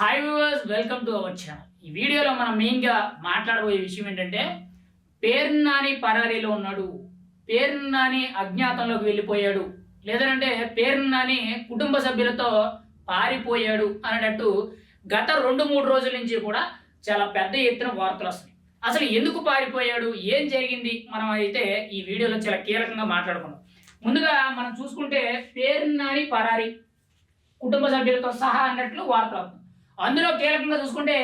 Hi viewers welcome to our channel ఈ వీడియోలో మనం మెయిన్గా మాట్లాడబోయే విషయం ఏంటంటే పేరు నాని పరారీలో ఉన్నాడు. పేరు నాని అజ్ఞాతంలోకి వెళ్ళిపోయాడు. లేదంటే పేరు నాని కుటుంబ సభ్యులతో పారిపోయాడు అనేటట్టు గత రెండు మూడు రోజుల నుంచి కూడా చాలా పెద్ద ఎత్తున వార్తలు వస్తున్నాయి. అసలు ఎందుకు పారిపోయాడు? ఏం జరిగింది? మనం అయితే ఈ వీడియోలో చాలా కీలకంగా మాట్లాడుకున్నాం ముందుగా మనం చూసుకుంటే పేరు నాని పరారీ కుటుంబ సభ్యులతో సహా అన్నట్లు వార్తలు అందులో కీలకంగా చూసుకుంటే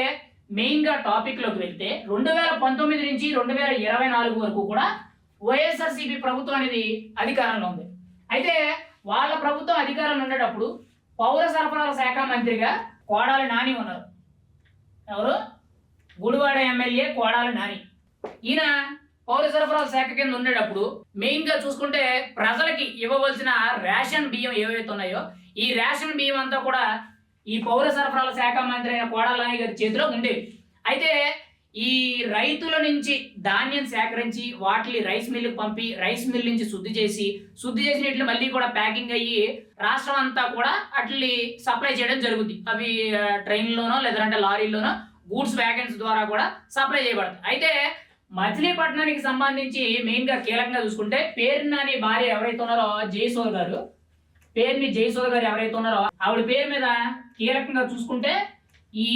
మెయిన్గా టాపిక్లోకి వెళ్తే రెండు వేల పంతొమ్మిది నుంచి రెండు వేల ఇరవై నాలుగు వరకు కూడా వైఎస్ఆర్సీపీ ప్రభుత్వం అనేది అధికారంలో ఉంది. అయితే వాళ్ళ ప్రభుత్వం అధికారంలో ఉండేటప్పుడు పౌర సరఫరాల శాఖ మంత్రిగా కోడాలి నాని ఉన్నారు. ఎవరు? గుడివాడ ఎమ్మెల్యే కోడాలి నాని. ఈయన పౌర సరఫరాల శాఖ కింద ఉండేటప్పుడు మెయిన్గా చూసుకుంటే ప్రజలకి ఇవ్వవలసిన రేషన్ బియ్యం ఏవైతే ఉన్నాయో ఈ రేషన్ బియ్యం అంతా కూడా ఈ పౌర సరఫరాల శాఖ మంత్రి అయిన కోడాలని గారి చేతిలో ఉండేవి అయితే ఈ రైతుల నుంచి ధాన్యం సేకరించి వాటిని రైస్ మిల్లుకి పంపి రైస్ మిల్ నుంచి శుద్ధి చేసి శుద్ధి చేసిన ఇట్లు మళ్ళీ కూడా ప్యాకింగ్ అయ్యి రాష్ట్రం అంతా కూడా అట్లి సప్లై చేయడం జరుగుద్ది. అవి ట్రైన్లోనో లేదంటే లారీలోనో గూడ్స్ వ్యాగన్స్ ద్వారా కూడా సప్లై చేయబడతాయి. అయితే మచిలీపట్నానికి సంబంధించి మెయిన్గా కీలకంగా చూసుకుంటే పేరు నాని భార్య ఎవరైతే ఉన్నారో జయసోర్ గారు పేరుని జయసోద గారు ఎవరైతే ఉన్నారో ఆవిడ పేరు మీద కీలకంగా చూసుకుంటే ఈ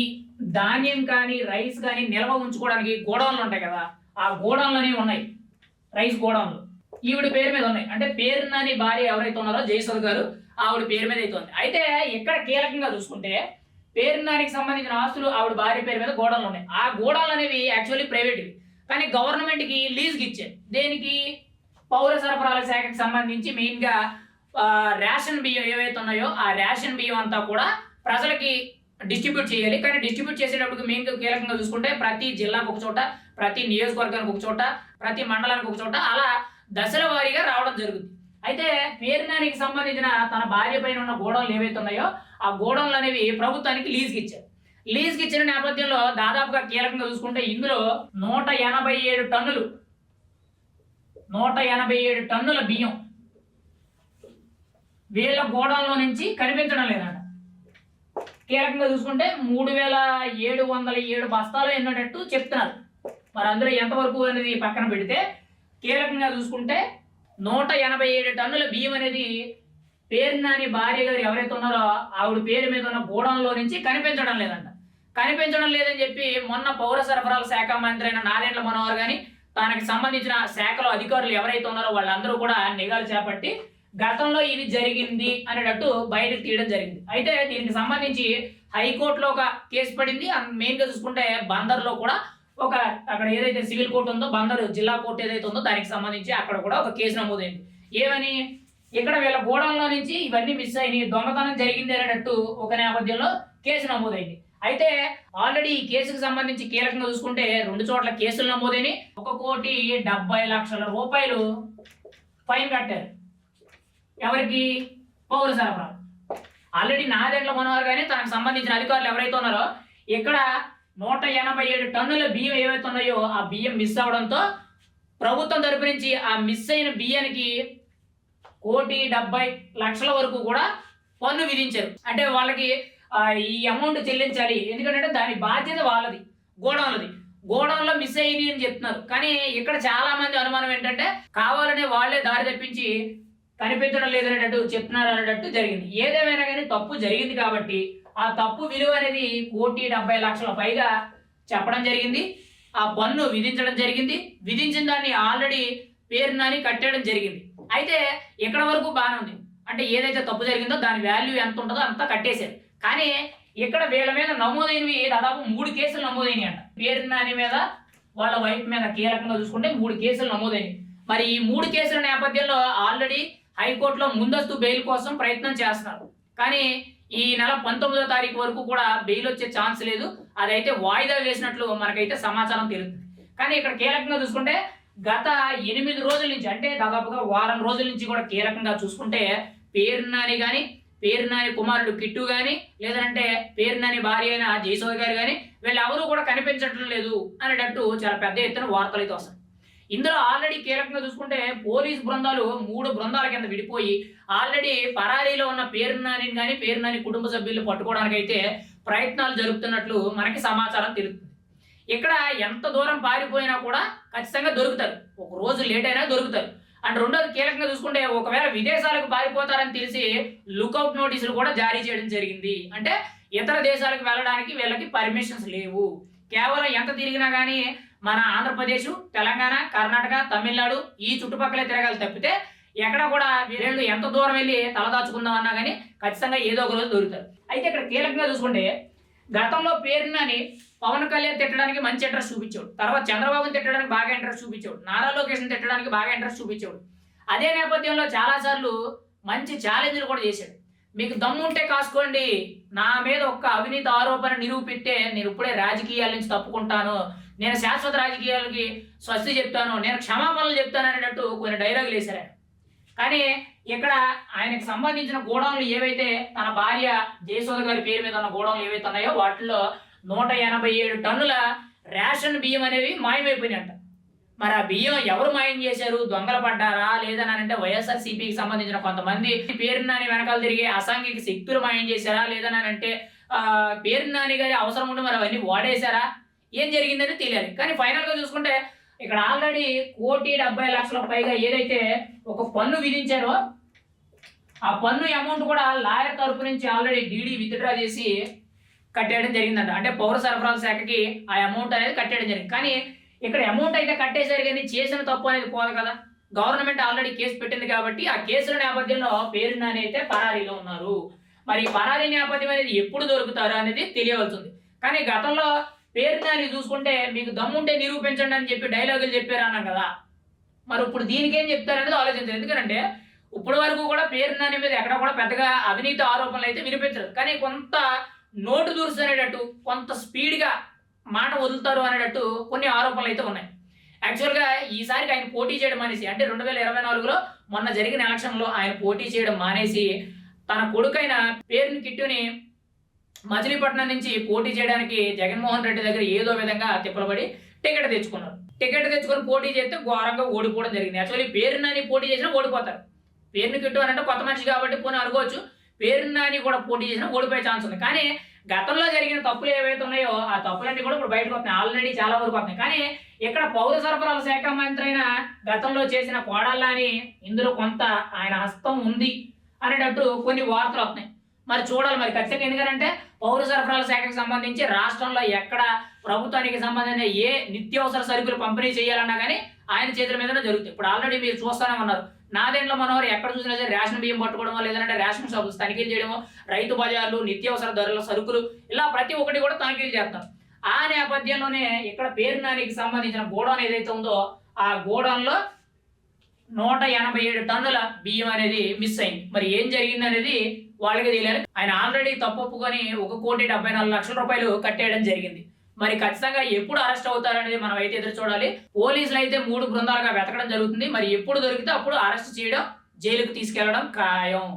ధాన్యం కానీ రైస్ కానీ నిల్వ ఉంచుకోవడానికి గోడౌన్లు ఉంటాయి కదా ఆ గోడౌన్లోనే ఉన్నాయి. రైస్ గోడౌన్లు. ఈవిడ పేరు మీద ఉన్నాయి. అంటే పేరునని భార్య ఎవరైతే ఉన్నారో జయసోద గారు ఆవిడ పేరు మీద అయితే ఉంది. అయితే ఇక్కడ కీలకంగా చూసుకుంటే పేరునానికి సంబంధించిన ఆస్తులు ఆవిడ భార్య పేరు మీద గోడౌన్లు ఉన్నాయి. ఆ గోడౌన్లు అనేవి యాక్చువల్లీ ప్రైవేట్ కానీ గవర్నమెంట్కి లీజ్కి ఇచ్చారు. దేనికి? పౌర సరఫరాల శాఖకి సంబంధించి మెయిన్గా రేషన్ బియ్యం ఏవైతే ఉన్నాయో ఆ రేషన్ బియ్యం అంతా కూడా ప్రజలకి డిస్ట్రిబ్యూట్ చేయాలి. కానీ డిస్ట్రిబ్యూట్ చేసేటప్పుడు మేము కీలకంగా చూసుకుంటే ప్రతి జిల్లాకు ఒక చోట ప్రతి నియోజకవర్గానికి ఒక చోట ప్రతి మండలానికి ఒక చోట అలా దశల వారీగా రావడం జరుగుతుంది. అయితే పేరునానికి సంబంధించిన తన భార్య పైన ఉన్న గోడౌన్లు ఏవైతే ఉన్నాయో ఆ గోడౌన్లు అనేవి ప్రభుత్వానికి లీజ్కి ఇచ్చారు. లీజ్కి ఇచ్చిన నేపథ్యంలో దాదాపుగా కీలకంగా చూసుకుంటే ఇందులో నూట ఎనభై ఏడు టన్నులు నూట ఎనభై ఏడు టన్నుల బియ్యం వీళ్ళ గోడౌన్లో నుంచి కనిపించడం లేదంట. కీలకంగా చూసుకుంటే మూడు వేల ఏడు వందల ఏడు బస్తాలు ఎన్నటట్టు చెప్తున్నారు. మరి అందరూ ఎంతవరకు అనేది పక్కన పెడితే కీలకంగా చూసుకుంటే నూట ఎనభై ఏడు టన్నుల బియ్యం అనేది పేరు నాని భార్య గారు ఎవరైతే ఉన్నారో ఆవిడ పేరు మీద ఉన్న గోడౌన్లో నుంచి కనిపించడం లేదంట. కనిపించడం లేదని చెప్పి మొన్న పౌర సరఫరాల శాఖ మంత్రి అయిన నారాయణ మనోహర్ గాని తనకి సంబంధించిన శాఖలో అధికారులు ఎవరైతే ఉన్నారో వాళ్ళందరూ కూడా నిఘాలు చేపట్టి గతంలో ఇది జరిగింది అనేటట్టు బయటకు తీయడం జరిగింది. అయితే దీనికి సంబంధించి హైకోర్టులో ఒక కేసు పడింది. మెయిన్గా చూసుకుంటే బందర్లో కూడా ఒక అక్కడ ఏదైతే సివిల్ కోర్టు ఉందో బందర్ జిల్లా కోర్టు ఏదైతే ఉందో దానికి సంబంధించి అక్కడ కూడా ఒక కేసు నమోదైంది. ఏమని? ఇక్కడ వీళ్ళ గోడౌన్లో నుంచి ఇవన్నీ మిస్ అయినాయి. దొంగతనం జరిగింది అనేటట్టు ఒక నేపథ్యంలో కేసు నమోదైంది. అయితే ఆల్రెడీ ఈ కేసుకు సంబంధించి కీలకంగా చూసుకుంటే రెండు చోట్ల కేసులు నమోదైనవి ఒక కోటి డెబ్బై లక్షల రూపాయలు ఫైన్ కట్టారు. ఎవరికి? పౌర సరఫరా. ఆల్రెడీ నాదెండ్ల మనోహర్ కానీ తనకు సంబంధించిన అధికారులు ఎవరైతే ఉన్నారో ఇక్కడ నూట ఎనభై ఏడు టన్నుల బియ్యం ఏవైతే ఉన్నాయో ఆ బియ్యం మిస్ అవడంతో ప్రభుత్వం తరపు నుంచి ఆ మిస్ అయిన బియ్యానికి కోటి డెబ్బై లక్షల వరకు కూడా పన్ను విధించారు. అంటే వాళ్ళకి ఈ అమౌంట్ చెల్లించాలి. ఎందుకంటే దాని బాధ్యత వాళ్ళది గోడౌన్లది. గోడౌన్లో మిస్ అయ్యింది అని చెప్తున్నారు. కానీ ఇక్కడ చాలా మంది అనుమానం ఏంటంటే కావాలనే వాళ్ళే దారి తప్పించి కనిపించడం లేదనేటట్టు చెప్తున్నారు అనేటట్టు జరిగింది. ఏదేమైనా కానీ తప్పు జరిగింది కాబట్టి ఆ తప్పు విలువ అనేది కోటి డెబ్బై లక్షల పైగా చెప్పడం జరిగింది. ఆ పన్ను విధించడం జరిగింది. విధించిన దాన్ని ఆల్రెడీ పేరు నాని జరిగింది. అయితే ఇక్కడ వరకు బాగానే ఉంది? అంటే ఏదైతే తప్పు జరిగిందో దాని వాల్యూ ఎంత ఉంటుందో అంతా కట్టేశారు. కానీ ఇక్కడ వీళ్ళ మీద నమోదైనవి దాదాపు మూడు కేసులు నమోదైనవి అంట. పేరు నాని మీద వాళ్ళ వైఫ్ మీద కీలకంగా చూసుకుంటే మూడు కేసులు నమోదైనవి మరి ఈ మూడు కేసుల నేపథ్యంలో ఆల్రెడీ హైకోర్టులో ముందస్తు బెయిల్ కోసం ప్రయత్నం చేస్తున్నారు. కానీ ఈ నెల పంతొమ్మిదో తారీఖు వరకు కూడా బెయిల్ వచ్చే ఛాన్స్ లేదు. అదైతే వాయిదా వేసినట్లు మనకైతే సమాచారం తెలుస్తుంది. కానీ ఇక్కడ కీలకంగా చూసుకుంటే గత ఎనిమిది రోజుల నుంచి అంటే దాదాపుగా వారం రోజుల నుంచి కూడా కీలకంగా చూసుకుంటే పేరునాని కానీ పేరు నాని కుమారుడు కిట్టు కానీ లేదంటే పేరు నాని భార్య అయిన జయసోయ్ గారు కానీ వీళ్ళెవరూ కూడా కనిపించడం లేదు అనేటట్టు చాలా పెద్ద ఎత్తున వార్తలు అయితే వస్తాయి ఇందులో ఆల్రెడీ కీలకంగా చూసుకుంటే పోలీస్ బృందాలు మూడు బృందాల కింద విడిపోయి ఆల్రెడీ పరారీలో ఉన్న పేరునాని కానీ పేరు నాని కుటుంబ సభ్యులు పట్టుకోవడానికి అయితే ప్రయత్నాలు జరుపుతున్నట్లు మనకి సమాచారం తెలుస్తుంది. ఇక్కడ ఎంత దూరం పారిపోయినా కూడా ఖచ్చితంగా దొరుకుతారు. ఒక రోజు లేట్ అయినా దొరుకుతారు. అండ్ రెండోది కీలకంగా చూసుకుంటే ఒకవేళ విదేశాలకు పారిపోతారని తెలిసి లుకౌట్ నోటీసులు కూడా జారీ చేయడం జరిగింది. అంటే ఇతర దేశాలకు వెళ్ళడానికి వీళ్ళకి పర్మిషన్స్ లేవు. కేవలం ఎంత తిరిగినా కానీ మన ఆంధ్రప్రదేశ్ తెలంగాణ కర్ణాటక తమిళనాడు ఈ చుట్టుపక్కలే తిరగాలి తప్పితే ఎక్కడ కూడా వీళ్ళు ఎంత దూరం వెళ్ళి తలదాచుకుందాం అన్నా కానీ ఖచ్చితంగా ఏదో ఒక రోజు దొరుకుతారు. అయితే ఇక్కడ కీలకంగా చూసుకుంటే గతంలో పేరునని పవన్ కళ్యాణ్ తిట్టడానికి మంచి ఇంట్రెస్ట్ చూపించాడు తర్వాత చంద్రబాబుని తిట్టడానికి బాగా ఇంట్రెస్ట్ చూపించాడు నారా లోకేష్ని తిట్టడానికి బాగా ఇంట్రెస్ట్ చూపించాడు అదే నేపథ్యంలో చాలాసార్లు మంచి ఛాలెంజ్లు కూడా చేశాడు. మీకు దమ్ముంటే కాసుకోండి. నా మీద ఒక్క అవినీతి ఆరోపణ నిరూపిస్తే నేను ఇప్పుడే రాజకీయాల నుంచి తప్పుకుంటాను. నేను శాశ్వత రాజకీయాలకి స్వస్తి చెప్తాను. నేను క్షమాపణలు చెప్తాను అనేటట్టు కొన్ని డైలాగులు వేశారు కానీ ఇక్కడ ఆయనకు సంబంధించిన గోడౌన్లు ఏవైతే తన భార్య జయసోద గారి పేరు మీద ఉన్న గోడౌన్లు ఏవైతే ఉన్నాయో వాటిలో నూట ఎనభై ఏడు టన్నుల రేషన్ బియ్యం అనేవి మాయమైపోయినాయంట. మరి ఆ బియ్యం ఎవరు మాయం చేశారు? దొంగలు పడ్డారా? లేదని అంటే వైఎస్ఆర్ సిపికి సంబంధించిన కొంతమంది పేరు నాని వెనకాల తిరిగే అసాంఘిక శక్తులు మాయం చేశారా? లేదని అంటే పేరు నాని గారి అవసరం ఉండి మరి అవన్నీ వాడేశారా? ఏం జరిగిందని తెలియాలి. కానీ ఫైనల్గా చూసుకుంటే ఇక్కడ ఆల్రెడీ కోటి డెబ్బై లక్షల పైగా ఏదైతే ఒక పన్ను విధించారో ఆ పన్ను అమౌంట్ కూడా లాయర్ తరపు నుంచి ఆల్రెడీ డీడీ విత్డ్రా చేసి కట్టేయడం జరిగిందంట. అంటే పౌర సరఫరాల శాఖకి ఆ అమౌంట్ అనేది కట్టేయడం జరిగింది. కానీ ఇక్కడ అమౌంట్ అయితే కట్టేశారు కానీ చేసిన తప్పు అనేది పోదు కదా. గవర్నమెంట్ ఆల్రెడీ కేసు పెట్టింది కాబట్టి ఆ కేసుల నేపథ్యంలో పేరు నాని అయితే పరారీలో ఉన్నారు. మరి ఈ పరారీ నేపథ్యం అనేది ఎప్పుడు దొరుకుతారు అనేది తెలియవలసింది. కానీ గతంలో పేరు నాని చూసుకుంటే మీకు దమ్ముంటే నిరూపించండి అని చెప్పి డైలాగులు చెప్పారు అన్నాం కదా. మరి ఇప్పుడు దీనికి ఏం చెప్తారనేది ఆలోచించారు. ఎందుకంటే ఇప్పటి వరకు కూడా పేరు నాని మీద ఎక్కడ కూడా పెద్దగా అవినీతి ఆరోపణలు అయితే వినిపించదు కానీ కొంత నోటు దూరుసు అనేటట్టు కొంత స్పీడ్గా మాట వదులుతారు అనేటట్టు కొన్ని ఆరోపణలు అయితే ఉన్నాయి. యాక్చువల్గా ఈసారికి ఆయన పోటీ చేయడం మానేసి అంటే రెండు వేల ఇరవై నాలుగులో మొన్న జరిగిన ఎలక్షన్లో ఆయన పోటీ చేయడం మానేసి తన కొడుకైన పేరుని కిట్టుని మచిలీపట్నం నుంచి పోటీ చేయడానికి జగన్మోహన్ రెడ్డి దగ్గర ఏదో విధంగా తిప్పలబడి టికెట్ తెచ్చుకున్నారు. టికెట్ తెచ్చుకొని పోటీ చేస్తే ఘోరంగా ఓడిపోవడం జరిగింది. యాక్చువల్లీ పేరునని పోటీ చేసినా ఓడిపోతారు. పేరుని కిట్టు అని అంటే కొత్త మనిషి కాబట్టి పోనీ అనుకోవచ్చు. పేరున్నాని కూడా పోటీ చేసినా ఓడిపోయే ఛాన్స్ ఉంది. కానీ గతంలో జరిగిన తప్పులు ఏవైతే ఉన్నాయో ఆ తప్పులన్నీ కూడా ఇప్పుడు బయటకు వస్తున్నాయి. ఆల్రెడీ చాలా వరకు వస్తున్నాయి. కానీ ఇక్కడ పౌర సరఫరాల శాఖ మంత్రి అయిన గతంలో చేసిన కోడళ్ళని ఇందులో కొంత ఆయన హస్తం ఉంది అనేటట్టు కొన్ని వార్తలు వస్తున్నాయి. మరి చూడాలి మరి. ఖచ్చితంగా ఎందుకంటే పౌర సరఫరాల శాఖకు సంబంధించి రాష్ట్రంలో ఎక్కడ ప్రభుత్వానికి సంబంధించిన ఏ నిత్యావసర సరుకులు పంపిణీ చేయాలన్నా కానీ ఆయన చేతుల మీదనే జరుగుతుంది ఇప్పుడు ఆల్రెడీ మీరు చూస్తూనే ఉన్నారు. నాదేంట్లో మనోహర్ ఎక్కడ చూసినా సరే రేషన్ బియ్యం పట్టుకోవడమో లేదంటే రేషన్ షాపులు తనిఖీలు చేయడమో రైతు బజార్లు నిత్యావసర ధరల సరుకులు ఇలా ప్రతి ఒక్కటి కూడా తనిఖీలు చేస్తాం. ఆ నేపథ్యంలోనే ఇక్కడ పేరు నానికి సంబంధించిన గోడౌన్ ఏదైతే ఉందో ఆ గోడౌన్లో నూట ఎనభై ఏడు టన్నుల బియ్యం అనేది మిస్ అయింది. మరి ఏం జరిగింది అనేది వాళ్ళకి తెలియాలి. ఆయన ఆల్రెడీ తప్పొప్పుకొని ఒక కోటి డెబ్బై నాలుగు లక్షల రూపాయలు కట్టేయడం జరిగింది. మరి ఖచ్చితంగా ఎప్పుడు అరెస్ట్ అవుతారనేది మనం అయితే ఎదురు చూడాలి. పోలీసులు అయితే మూడు బృందాలుగా వెతకడం జరుగుతుంది. మరి ఎప్పుడు దొరికితే అప్పుడు అరెస్ట్ చేయడం జైలుకు తీసుకెళ్ళడం ఖాయం.